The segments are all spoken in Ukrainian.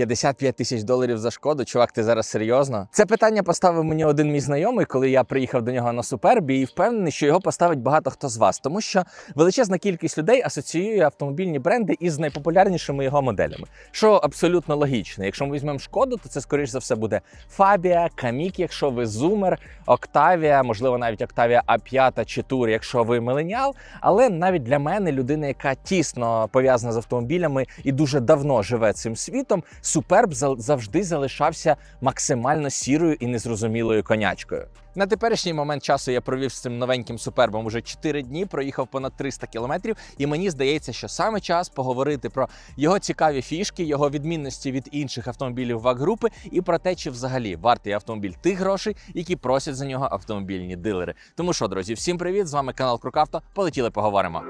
55 тисяч доларів за шкоду. Чувак, ти зараз серйозно? Це питання поставив мені один мій знайомий, коли я приїхав до нього на супербі, і впевнений, що його поставить багато хто з вас, тому що величезна кількість людей асоціює автомобільні бренди із найпопулярнішими його моделями. Що абсолютно логічно. Якщо ми візьмемо шкоду, то це скоріш за все буде Фабія, Камік, якщо ви зумер, Октавія, можливо, навіть Октавія А5 чи Тур, якщо ви миленіал. Але навіть для мене, людина, яка тісно пов'язана з автомобілями і дуже давно живе цим світом, суперб завжди залишався максимально сірою і незрозумілою конячкою. На теперішній момент часу я провів з цим новеньким супербом уже 4 дні, проїхав понад 300 кілометрів, і мені здається, що саме час поговорити про його цікаві фішки, його відмінності від інших автомобілів ВАГ-групи і про те, чи взагалі вартий автомобіль тих грошей, які просять за нього автомобільні дилери. Тому що, друзі, всім привіт! З вами канал Крукавто. Полетіли поговоримо.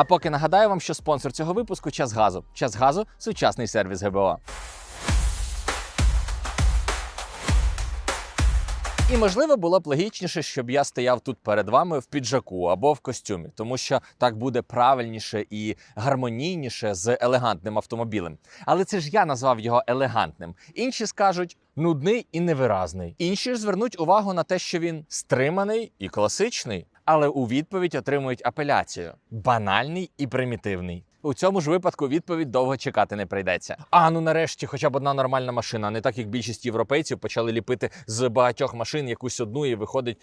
А поки нагадаю вам, що спонсор цього випуску час газу. Час газу сучасний сервіс ГБО. І можливо було б логічніше, щоб я стояв тут перед вами в піджаку або в костюмі, тому що так буде правильніше і гармонійніше з елегантним автомобілем. Але це ж я назвав його елегантним. Інші скажуть нудний і невиразний. Інші ж звернуть увагу на те, що він стриманий і класичний. Але у відповідь отримують апеляцію банальний і примітивний. У цьому ж випадку відповідь довго чекати не прийдеться. А ну нарешті, хоча б одна нормальна машина, не так як більшість європейців почали ліпити з багатьох машин якусь одну і виходить.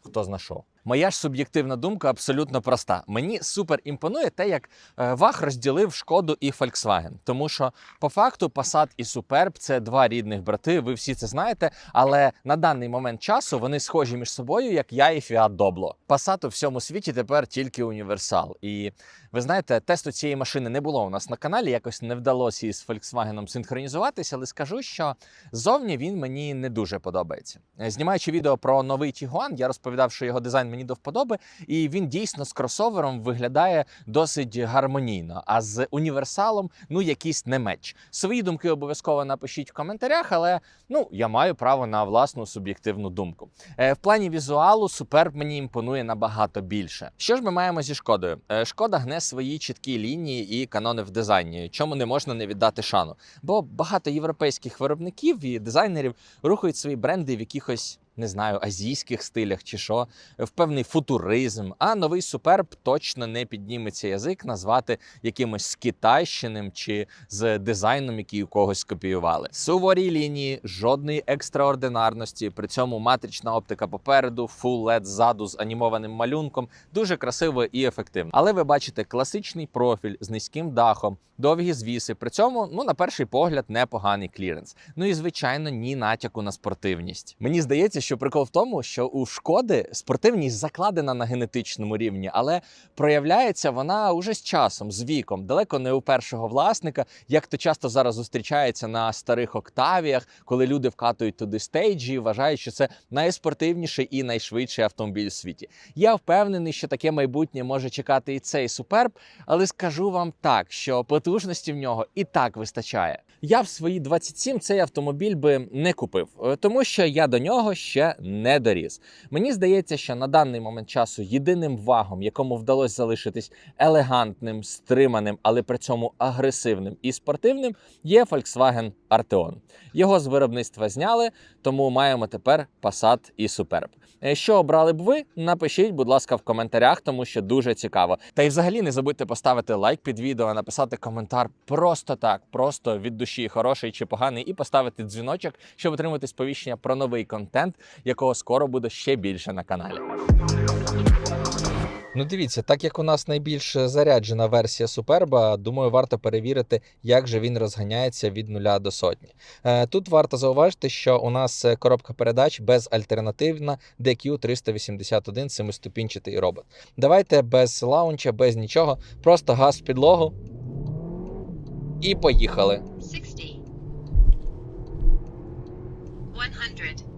Хто зна що. Моя ж суб'єктивна думка абсолютно проста. Мені супер імпонує те, як е, Вах розділив шкоду і Volkswagen. Тому що по факту Passat і Superb – це два рідних брати. Ви всі це знаєте. Але на даний момент часу вони схожі між собою, як я і Fiat Doblo. Passat у всьому світі тепер тільки універсал. І ви знаєте, тесту цієї машини не було у нас на каналі. Якось не вдалося із Volkswagen синхронізуватися, але скажу, що зовні він мені не дуже подобається. Е, Знімаючи відео про новий Tiguan, я розповідав, що його дизайн мені до вподоби, і він дійсно з кросовером виглядає досить гармонійно. А з універсалом ну якийсь не меч. Свої думки обов'язково напишіть в коментарях, але ну я маю право на власну суб'єктивну думку. Е, В плані візуалу Superb мені імпонує набагато більше. Що ж ми маємо зі шкодою? Е, Шкода гне свої чіткі лінії і канони в дизайні, чому не можна не віддати шану. Бо багато європейських виробників і дизайнерів рухають свої бренди в якихось. Не знаю, азійських стилях чи що, в певний футуризм. А новий суперб точно не підніметься язик назвати якимось скитайщиним чи з дизайном, який у когось скопіювали. Суворі лінії, жодної екстраординарності. При цьому матрична оптика попереду, full LED ззаду з анімованим малюнком. Дуже красиво і ефективно. Але ви бачите класичний профіль з низьким дахом, довгі звіси. При цьому, ну на перший погляд, непоганий кліренс. Ну і звичайно, ні натяку на спортивність. Мені здається, що прикол в тому, що у шкоди спортивність закладена на генетичному рівні, але проявляється вона уже з часом, з віком, далеко не у першого власника, як то часто зараз зустрічається на старих октавіях, коли люди вкатують туди стейджі вважають, що це найспортивніший і найшвидший автомобіль в світі. Я впевнений, що таке майбутнє може чекати і цей суперб, але скажу вам так, що потужності в нього і так вистачає. Я в свої 27 цей автомобіль би не купив, е, тому що я до нього не доріс. Мені здається, що на даний момент часу єдиним вагом, якому вдалося залишитись елегантним, стриманим, але при цьому агресивним і спортивним, є Volkswagen Arteon. Його з виробництва зняли, тому маємо тепер Passat і Superb. Е, Що обрали б ви? Напишіть, будь ласка, в коментарях, тому що дуже цікаво. Та й взагалі не забудьте поставити лайк під відео, написати коментар просто так, просто від душі, хороший чи поганий, і поставити дзвіночок, щоб отримати сповіщення про новий контент, якого скоро буде ще більше на каналі. Ну, дивіться, так як у нас найбільш заряджена версія Суперба, думаю, варто перевірити, як же він розганяється від нуля до сотні. Е, Тут варто зауважити, що у нас е, коробка передач безальтернативна DQ 381 семиступінчатий робот. Давайте без лаунча, без нічого, просто газ в підлогу. І поїхали. 60 100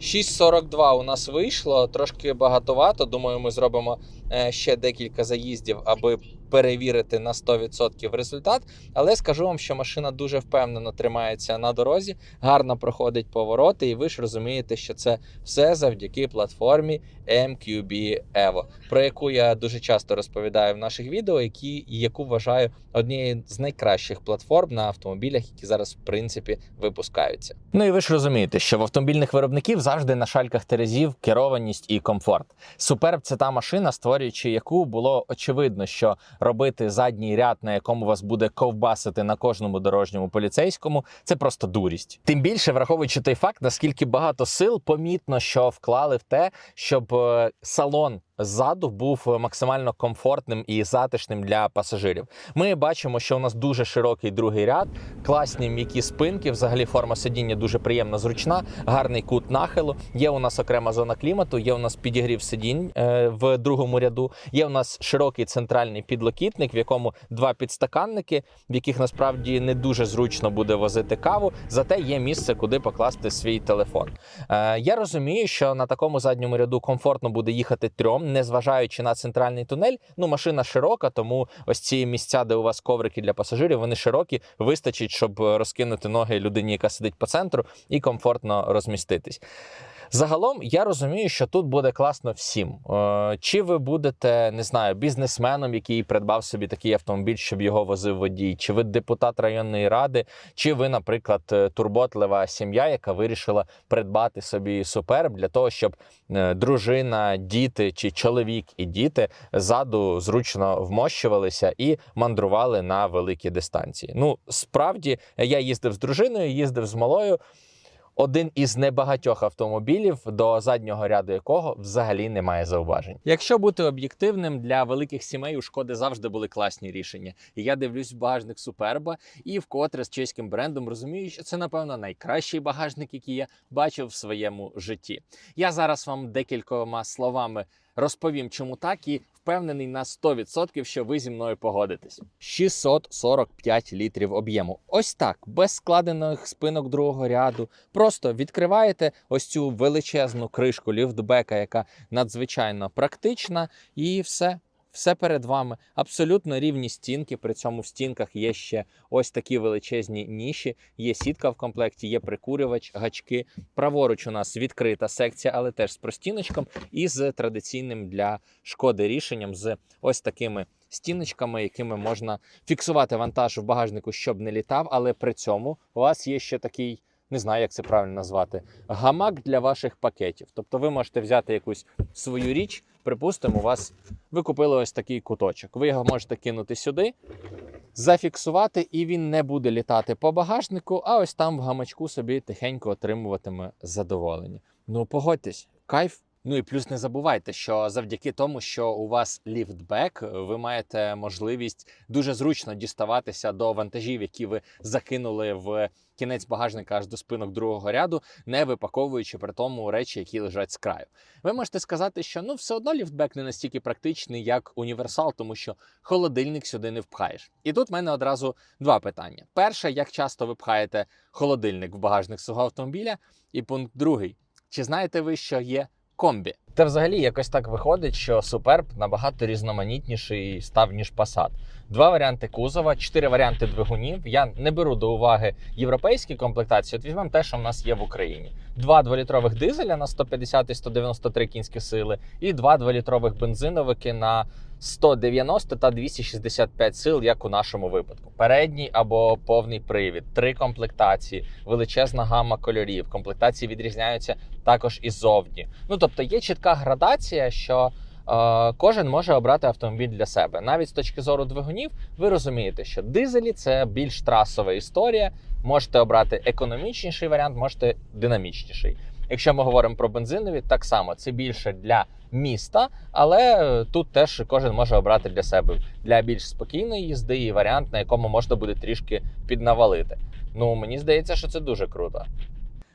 6.42 у нас вийшло, трошки багатовато. Думаю, ми зробимо е, ще декілька заїздів, аби перевірити на 100% результат. Але скажу вам, що машина дуже впевнено тримається на дорозі, гарно проходить повороти, і ви ж розумієте, що це все завдяки платформі MQB Evo, про яку я дуже часто розповідаю в наших відео, які яку вважаю однією з найкращих платформ на автомобілях, які зараз в принципі випускаються. Ну і ви ж розумієте, що в автомобільних виробників завжди на шальках терезів керованість і комфорт. Суперб це та машина, створюючи яку було очевидно, що робити задній ряд, на якому вас буде ковбасити на кожному дорожньому поліцейському, це просто дурість. Тим більше, враховуючи той факт, наскільки багато сил помітно, що вклали в те, щоб е, салон. Ззаду був максимально комфортним і затишним для пасажирів. Ми бачимо, що у нас дуже широкий другий ряд, класні м'які спинки. Взагалі форма сидіння дуже приємна, зручна, гарний кут нахилу. Є у нас окрема зона клімату, є у нас підігрів сидінь е, в другому ряду. Є у нас широкий центральний підлокітник, в якому два підстаканники, в яких насправді не дуже зручно буде возити каву. Зате є місце, куди покласти свій телефон. Е, я розумію, що на такому задньому ряду комфортно буде їхати трьом, незважаючи на центральний тунель. Ну, машина широка, тому ось ці місця, де у вас коврики для пасажирів, вони широкі, вистачить, щоб розкинути ноги людині, яка сидить по центру, і комфортно розміститись. Загалом я розумію, що тут буде класно всім. Е, Чи ви будете, не знаю, бізнесменом, який придбав собі такий автомобіль, щоб його возив водій, чи ви депутат районної ради, чи ви, наприклад, е, турботлива сім'я, яка вирішила придбати собі суперб для того, щоб е, дружина, діти чи чоловік і діти ззаду зручно вмощувалися і мандрували на великі дистанції. Ну, справді, я їздив з дружиною, їздив з малою один із небагатьох автомобілів, до заднього ряду якого взагалі немає зауважень. Якщо бути об'єктивним, для великих сімей у шкоди завжди були класні рішення. І я дивлюсь в багажник Суперба і вкотре з чеським брендом розумію, що це напевно найкращий багажник, який я бачив в своєму житті. Я зараз вам декількома словами розповім, чому так, і впевнений на 100%, що ви зі мною погодитесь. 645 літрів об'єму. Ось так, без складених спинок другого ряду. Просто відкриваєте ось цю величезну кришку ліфтбека, яка надзвичайно практична, і все. Все перед вами абсолютно рівні стінки. При цьому в стінках є ще ось такі величезні ніші. Є сітка в комплекті, є прикурювач, гачки. Праворуч у нас відкрита секція, але теж з простіночком і з традиційним для шкоди рішенням з ось такими стіночками, якими можна фіксувати вантаж в багажнику, щоб не літав. Але при цьому у вас є ще такий. Не знаю, як це правильно назвати, гамак для ваших пакетів. Тобто ви можете взяти якусь свою річ, припустимо, у вас ви купили ось такий куточок. Ви його можете кинути сюди, зафіксувати, і він не буде літати по багажнику, а ось там в гамачку собі тихенько отримуватиме задоволення. Ну, погодьтесь, кайф. Ну і плюс не забувайте, що завдяки тому, що у вас ліфтбек, ви маєте можливість дуже зручно діставатися до вантажів, які ви закинули в кінець багажника аж до спинок другого ряду, не випаковуючи при тому речі, які лежать з краю. Ви можете сказати, що ну все одно ліфтбек не настільки практичний, як універсал, тому що холодильник сюди не впхаєш. І тут в мене одразу два питання: перше, як часто ви пхаєте холодильник в багажник свого автомобіля, і пункт другий: чи знаєте ви, що є комбі. Та взагалі якось так виходить, що Суперб набагато різноманітніший став ніж Passat. Два варіанти кузова, чотири варіанти двигунів. Я не беру до уваги європейські комплектації. От візьмемо те, що в нас є в Україні: два дволітрових дизеля на 150 і 193 кінські сили, і два дволітрових бензиновики на 190 та 265 сил, як у нашому випадку. Передній або повний привід, три комплектації, величезна гама кольорів. Комплектації відрізняються також і ззовні. Ну тобто є чітка градація, що е, кожен може обрати автомобіль для себе. Навіть з точки зору двигунів, ви розумієте, що дизелі це більш трасова історія. Можете обрати економічніший варіант, можете динамічніший. Якщо ми говоримо про бензинові, так само це більше для міста, але е, тут теж кожен може обрати для себе для більш спокійної їзди і варіант, на якому можна буде трішки піднавалити. Ну мені здається, що це дуже круто.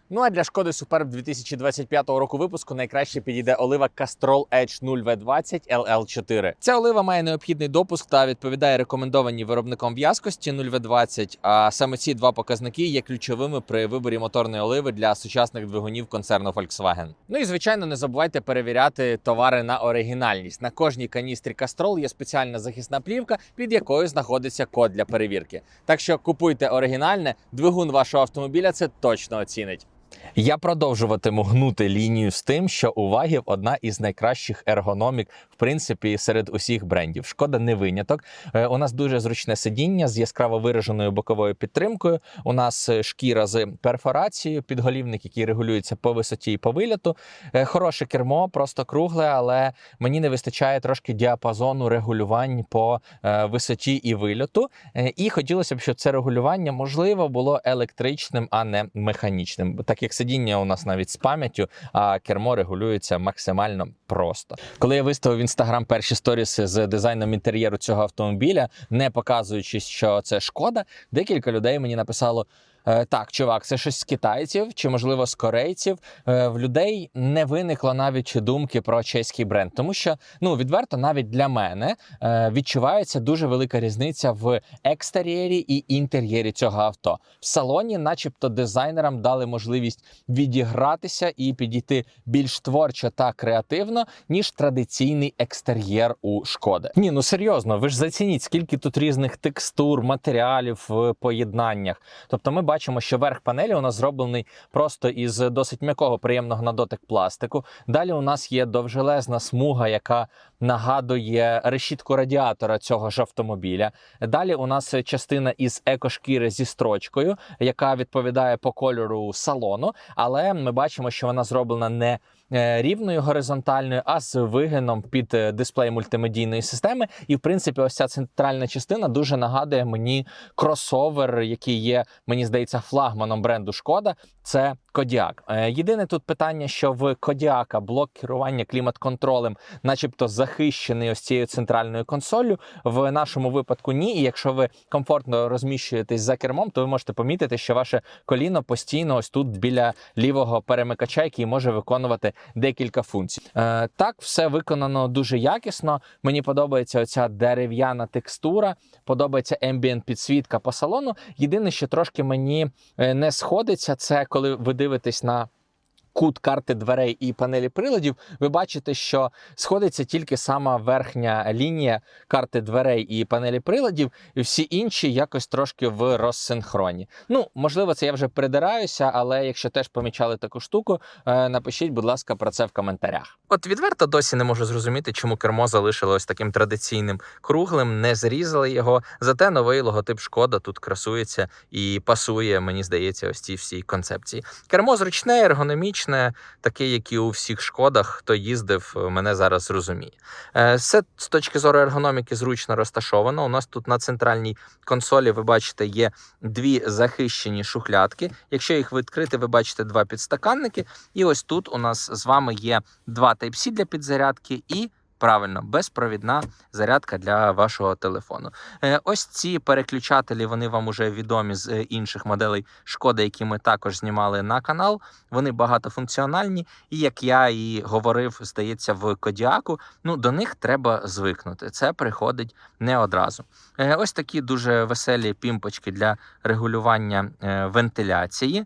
Ну а для шкоди Superb 2025 року випуску найкраще підійде олива Castrol Edge 0V20 LL4. Ця олива має необхідний допуск та відповідає рекомендованій виробником в'язкості 0V20. А саме ці два показники є ключовими при виборі моторної оливи для сучасних двигунів концерну Volkswagen. Ну і звичайно, не забувайте перевіряти товари на оригінальність. На кожній каністрі Castrol є спеціальна захисна плівка, під якою знаходиться код для перевірки. Так що купуйте оригінальне, двигун вашого автомобіля це точно оцінить. Я продовжуватиму гнути лінію з тим, що у Вагів одна із найкращих ергономік, в принципі, серед усіх брендів. Шкода не виняток. Е, У нас дуже зручне сидіння з яскраво вираженою боковою підтримкою. У нас е, шкіра з перфорацією, підголівник, який регулюється по висоті і по виліту. Е, Хороше кермо, просто кругле, але мені не вистачає трошки діапазону регулювань по висоті і вильоту. І хотілося б, щоб це регулювання можливо було електричним, а не механічним. Так як сидіння у нас навіть з пам'яттю, а кермо регулюється максимально просто. Коли я виставив інстаграм перші сторіси з дизайном інтер'єру цього автомобіля, не показуючи, що це шкода, декілька людей мені написало. «Е, Так, чувак, це щось з китайців чи можливо з корейців. Е, В людей не виникло навіть думки про чеський бренд, тому що ну відверто навіть для мене е, відчувається дуже велика різниця в екстер'єрі і інтер'єрі цього авто. В салоні, начебто, дизайнерам дали можливість відігратися і підійти більш творчо та креативно, ніж традиційний екстер'єр у шкоди. Ні, ну серйозно, ви ж зацініть, скільки тут різних текстур, матеріалів в поєднаннях. Тобто, ми бачимо, що верх панелі у нас зроблений просто із досить м'якого, приємного на дотик пластику. Далі у нас є довжелезна смуга, яка нагадує решітку радіатора цього ж автомобіля. Далі у нас частина із екошкіри зі строчкою, яка відповідає по кольору салону. Але ми бачимо, що вона зроблена не рівною горизонтальною, а з вигином під е, дисплей мультимедійної системи. І в принципі, ось ця центральна частина дуже нагадує мені кросовер, який є, мені здається, флагманом бренду Шкода. Це Кодіак. Е, Єдине тут питання, що в Кодіака блок керування клімат-контролем, начебто, захищений ось цією центральною консолью. В нашому випадку ні. І якщо ви комфортно розміщуєтесь за кермом, то ви можете помітити, що ваше коліно постійно ось тут біля лівого перемикача, який може виконувати декілька функцій. Е, так, все виконано дуже якісно. Мені подобається оця дерев'яна текстура, подобається ембієнт підсвітка по салону. Єдине, що трошки мені е, не сходиться, це коли ви дивитесь на. Кут карти дверей і панелі приладів, ви бачите, що сходиться тільки сама верхня лінія карти дверей і панелі приладів, і всі інші якось трошки в розсинхроні. Ну, можливо, це я вже придираюся, але якщо теж помічали таку штуку, е, напишіть, будь ласка, про це в коментарях. От відверто досі не можу зрозуміти, чому кермо залишилось таким традиційним круглим, не зрізали його. Зате новий логотип шкода тут красується і пасує, мені здається, ось цій всій концепції. Кермо зручне, ергономічне, таке, як і у всіх шкодах, хто їздив, мене зараз розуміє. Е, Все з точки зору ергономіки зручно розташовано. У нас тут на центральній консолі, ви бачите, є дві захищені шухлядки. Якщо їх відкрити, ви бачите два підстаканники. І ось тут у нас з вами є два Type-C для підзарядки і. Правильно, безпровідна зарядка для вашого телефону. Е, ось ці переключателі вони вам уже відомі з е, інших моделей шкоди, які ми також знімали на канал. Вони багатофункціональні, і як я і говорив, здається, в Кодіаку, ну до них треба звикнути. Це приходить не одразу. Е, Ось такі дуже веселі пімпочки для регулювання вентиляції.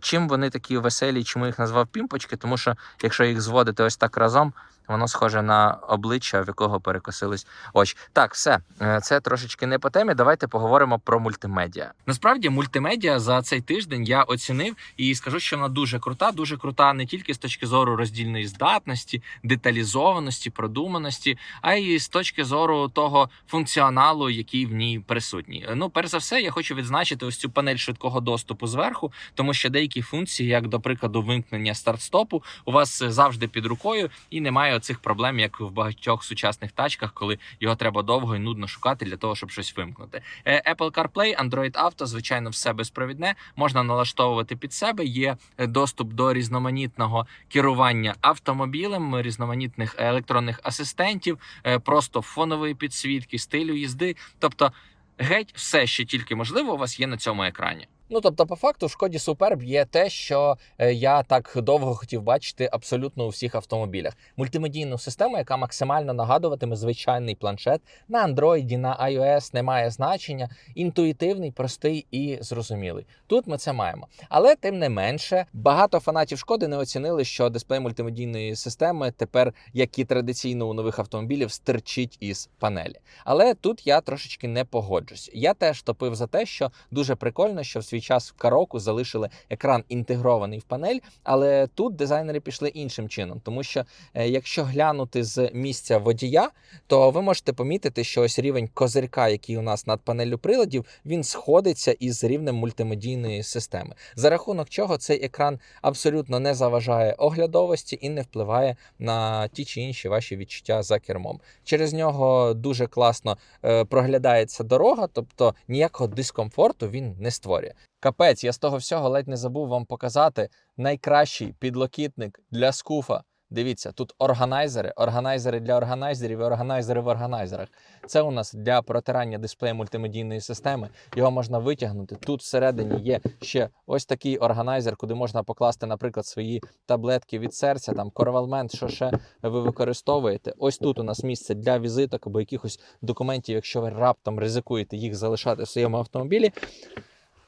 Чим вони такі веселі, чому їх назвав пімпочки? Тому що якщо їх зводити ось так разом. Воно схоже на обличчя, в якого перекосились очі. Так, все Е, це трошечки не по темі. Давайте поговоримо про мультимедіа. Насправді, мультимедіа за цей тиждень я оцінив і скажу, що вона дуже крута. Дуже крута не тільки з точки зору роздільної здатності, деталізованості, продуманості, а й з точки зору того функціоналу, який в ній присутній. Ну, перш за все, я хочу відзначити ось цю панель швидкого доступу зверху, тому що деякі функції, як до прикладу, вимкнення старт-стопу, у вас завжди під рукою і немає оцих проблем, як в багатьох сучасних тачках, коли його треба довго і нудно шукати для того, щоб щось вимкнути. Е, Apple CarPlay, Android Auto, звичайно, все безпровідне. Можна налаштовувати під себе. Є е, доступ до різноманітного керування автомобілем, різноманітних електронних асистентів, е, просто фонової підсвітки, стилю їзди. Тобто, геть все, що тільки можливо, у вас є на цьому екрані. Ну тобто, по факту, в шкоді Superb є те, що е, я так довго хотів бачити абсолютно у всіх автомобілях. Мультимедійну систему, яка максимально нагадуватиме звичайний планшет на Android, на iOS, не має значення. Інтуїтивний, простий і зрозумілий. Тут ми це маємо. Але тим не менше, багато фанатів шкоди не оцінили, що дисплей мультимедійної системи тепер, як і традиційно у нових автомобілів, стирчить із панелі. Але тут я трошечки не погоджусь. Я теж топив за те, що дуже прикольно, що в свій час в Кароку залишили екран інтегрований в панель, але тут дизайнери пішли іншим чином, тому що е, якщо глянути з місця водія, то ви можете помітити, що ось рівень козирка, який у нас над панелью приладів, він сходиться із рівнем мультимедійної системи. За рахунок чого цей екран абсолютно не заважає оглядовості і не впливає на ті чи інші ваші відчуття за кермом. Через нього дуже класно е, проглядається дорога, тобто ніякого дискомфорту він не створює. Капець, я з того всього ледь не забув вам показати найкращий підлокітник для скуфа. Дивіться, тут органайзери, органайзери для органайзерів і органайзери в органайзерах. Це у нас для протирання дисплея мультимедійної системи. Його можна витягнути. Тут всередині є ще ось такий органайзер, куди можна покласти, наприклад, свої таблетки від серця, там корвалмент, що ще ви використовуєте. Ось тут у нас місце для візиток або якихось документів, якщо ви раптом ризикуєте їх залишати в своєму автомобілі.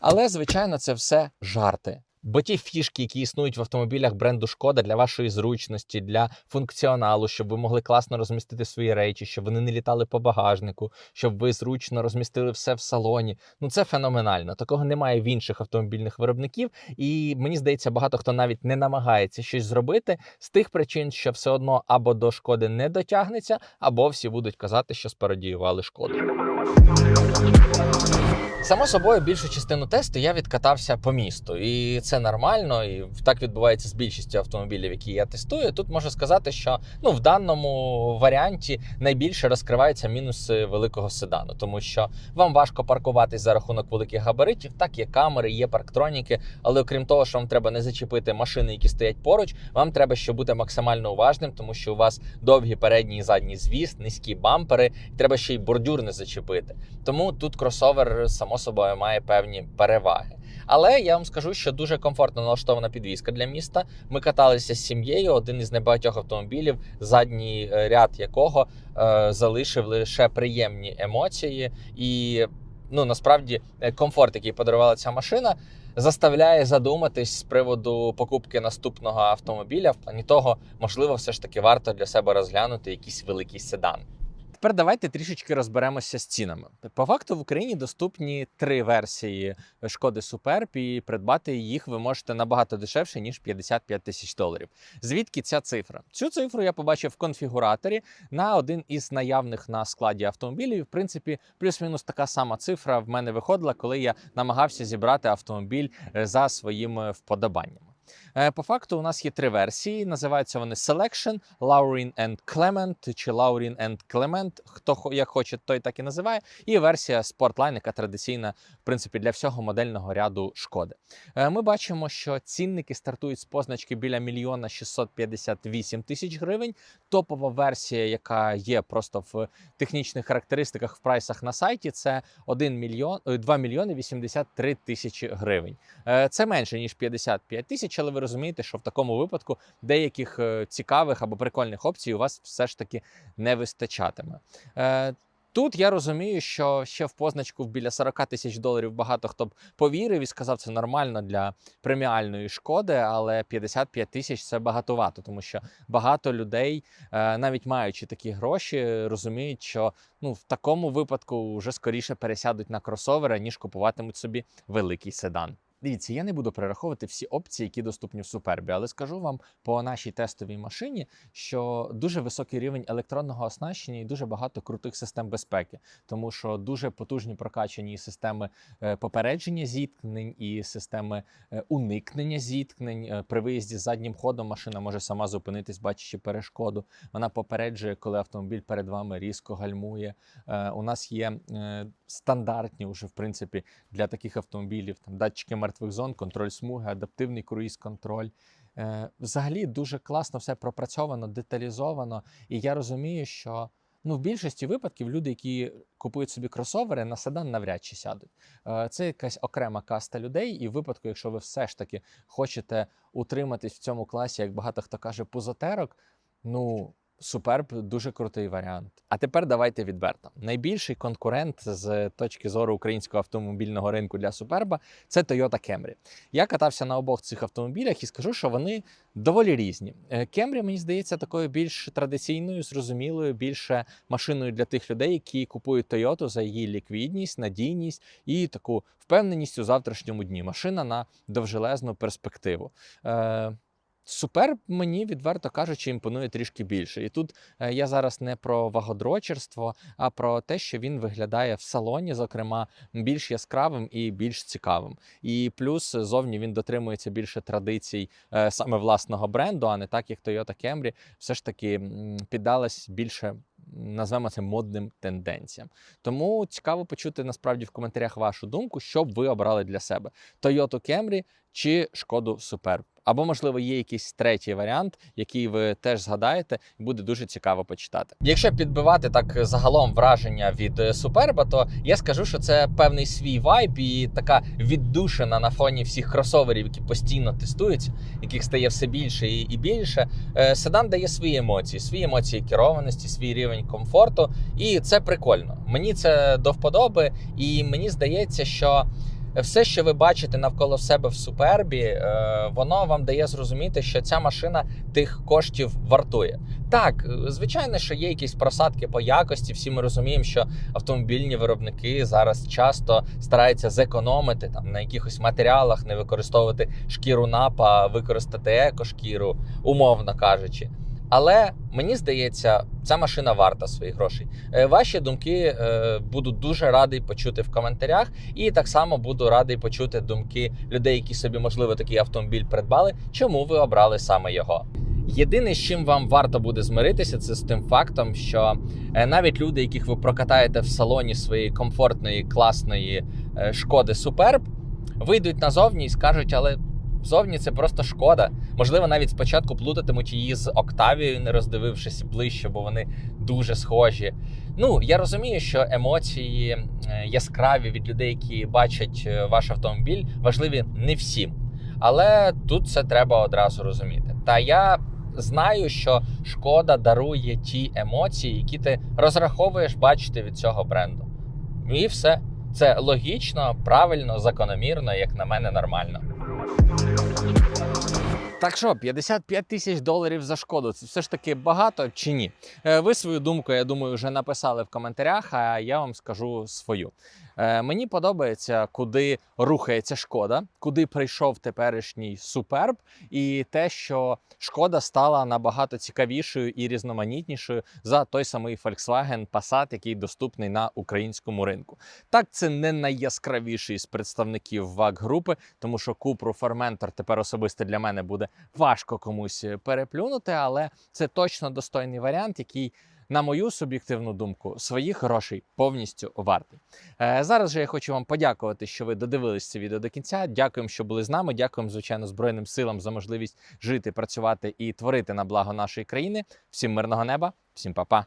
Але, звичайно, це все жарти. Бо ті фішки, які існують в автомобілях бренду Шкода для вашої зручності, для функціоналу, щоб ви могли класно розмістити свої речі, щоб вони не літали по багажнику, щоб ви зручно розмістили все в салоні. Ну це феноменально. Такого немає в інших автомобільних виробників. І мені здається, багато хто навіть не намагається щось зробити з тих причин, що все одно або до шкоди не дотягнеться, або всі будуть казати, що спародіювали шкоду. Само собою, більшу частину тесту я відкатався по місту, і це нормально. І так відбувається з більшістю автомобілів, які я тестую. Тут можу сказати, що ну в даному варіанті найбільше розкриваються мінуси великого седану, тому що вам важко паркуватись за рахунок великих габаритів. Так, є камери, є парктроніки, але окрім того, що вам треба не зачепити машини, які стоять поруч, вам треба ще бути максимально уважним, тому що у вас довгі передній і задній звіст, низькі бампери, і треба ще й бордюр не зачепити. Тому тут кросовер само собою має певні переваги. Але я вам скажу, що дуже комфортно налаштована підвізка для міста. Ми каталися з сім'єю. Один із небагатьох автомобілів, задній е, ряд якого е, залишив лише приємні емоції, і ну насправді е, комфорт, який подарувала ця машина. Заставляє задуматись з приводу покупки наступного автомобіля. В плані того, можливо, все ж таки варто для себе розглянути якийсь великий седан. Тепер давайте трішечки розберемося з цінами. По факту в Україні доступні три версії шкоди Superb, і придбати їх ви можете набагато дешевше ніж 55 тисяч доларів. Звідки ця цифра? Цю цифру я побачив в конфігураторі на один із наявних на складі автомобілів. В принципі, плюс-мінус така сама цифра в мене виходила, коли я намагався зібрати автомобіль е, за своїми вподобаннями. Е, По факту у нас є три версії. Називаються вони Selection, Laurin and Clement чи Laurin and Clement. Хто як хоче, той так і називає. І версія Sportline, яка традиційна в принципі для всього модельного ряду шкоди. Е, Ми бачимо, що цінники стартують з позначки біля мільйона 658 тисяч гривень. Топова версія, яка є просто в технічних характеристиках в прайсах на сайті, це 1 мільйон е, 2 мільйони 83 тисячі гривень. Е, Це менше ніж 55 тисяч, але ви розумієте, що в такому випадку деяких е, цікавих або прикольних опцій у вас все ж таки не вистачатиме. Е, Тут я розумію, що ще в позначку в біля 40 тисяч доларів багато хто б повірив і сказав, це нормально для преміальної шкоди, але 55 тисяч це багатовато, тому що багато людей, е, навіть маючи такі гроші, розуміють, що ну в такому випадку вже скоріше пересядуть на кросовери, ніж купуватимуть собі великий седан. Дивіться, я не буду перераховувати всі опції, які доступні в Супербі, але скажу вам по нашій тестовій машині, що дуже високий рівень електронного оснащення і дуже багато крутих систем безпеки, тому що дуже потужні прокачані системи е, попередження зіткнень і системи е, уникнення зіткнень. Е, При виїзді з заднім ходом машина може сама зупинитись, бачачи перешкоду. Вона попереджує, коли автомобіль перед вами різко гальмує. У нас є стандартні вже в принципі для таких автомобілів там датчики мертвих зон, контроль смуги, адаптивний круїз-контроль. Е, Взагалі дуже класно все пропрацьовано, деталізовано. І я розумію, що ну, в більшості випадків люди, які купують собі кросовери, на седан навряд чи сядуть. Е, Це якась окрема каста людей, і в випадку, якщо ви все ж таки хочете утриматись в цьому класі, як багато хто каже, пузотерок, ну. Суперб дуже крутий варіант. А тепер давайте відверто. Найбільший конкурент з точки зору українського автомобільного ринку для Суперба це Toyota Camry. Я катався на обох цих автомобілях і скажу, що вони доволі різні. Е, Camry, мені здається, такою більш традиційною, зрозумілою, більше машиною для тих людей, які купують Toyota за її ліквідність, надійність і таку впевненість у завтрашньому дні. Машина на довжелезну перспективу. Е, Суперб мені, відверто кажучи, імпонує трішки більше. І тут е, я зараз не про вагодрочерство, а про те, що він виглядає в салоні, зокрема, більш яскравим і більш цікавим. І плюс е, зовні він дотримується більше традицій е, саме власного бренду, а не так, як Toyota Camry, все ж таки піддалась більше. Назвемо це модним тенденціям. Тому цікаво почути насправді в коментарях вашу думку, що б ви обрали для себе: Toyota Camry чи шкоду Superb. Або, можливо, є якийсь третій варіант, який ви теж згадаєте, і буде дуже цікаво почитати. Якщо підбивати так загалом враження від е, Суперба, то я скажу, що це певний свій вайб і така віддушина на фоні всіх кросоверів, які постійно тестуються, яких стає все більше і, і більше. Е, Седан дає свої емоції, свої емоції керованості, свій рівень комфорту, і це прикольно. Мені це до вподоби, і мені здається, що все, що ви бачите навколо себе в супербі, е, воно вам дає зрозуміти, що ця машина тих коштів вартує. Так, е, звичайно, що є якісь просадки по якості. Всі ми розуміємо, що автомобільні виробники зараз часто стараються зекономити там на якихось матеріалах, не використовувати шкіру напа, використати екошкіру, умовно кажучи. Але мені здається, ця машина варта своїх грошей. Е, Ваші думки е, буду дуже радий почути в коментарях, і так само буду радий почути думки людей, які собі, можливо, такий автомобіль придбали. Чому ви обрали саме його? Єдине, з чим вам варто буде змиритися, це з тим фактом, що е, навіть люди, яких ви прокатаєте в салоні своєї комфортної, класної шкоди Суперб, вийдуть назовні і скажуть, але зовні це просто шкода. Можливо, навіть спочатку плутатимуть її з Октавією, не роздивившись ближче, бо вони дуже схожі. Ну, я розумію, що емоції е, яскраві від людей, які бачать е, ваш автомобіль, важливі не всім. Але тут це треба одразу розуміти. Та я знаю, що шкода дарує ті емоції, які ти розраховуєш бачити від цього бренду. І все. Це логічно, правильно, закономірно, як на мене, нормально. Так що, 55 тисяч доларів за шкоду це все ж таки багато чи ні? Е, Ви свою думку, я думаю, вже написали в коментарях, а я вам скажу свою. Е, Мені подобається, куди рухається шкода, куди прийшов теперішній суперб, і те, що шкода стала набагато цікавішою і різноманітнішою за той самий Volkswagen Passat, який доступний на українському ринку. Так, це не найяскравіший з представників ваг групи, тому що Купру Formentor тепер особисто для мене буде важко комусь переплюнути, але це точно достойний варіант, який. На мою суб'єктивну думку, своїх грошей повністю вартий. Е, зараз же я хочу вам подякувати, що ви додивились це відео до кінця. Дякуємо, що були з нами. Дякуємо, звичайно, Збройним силам за можливість жити, працювати і творити на благо нашої країни. Всім мирного неба, всім па-па.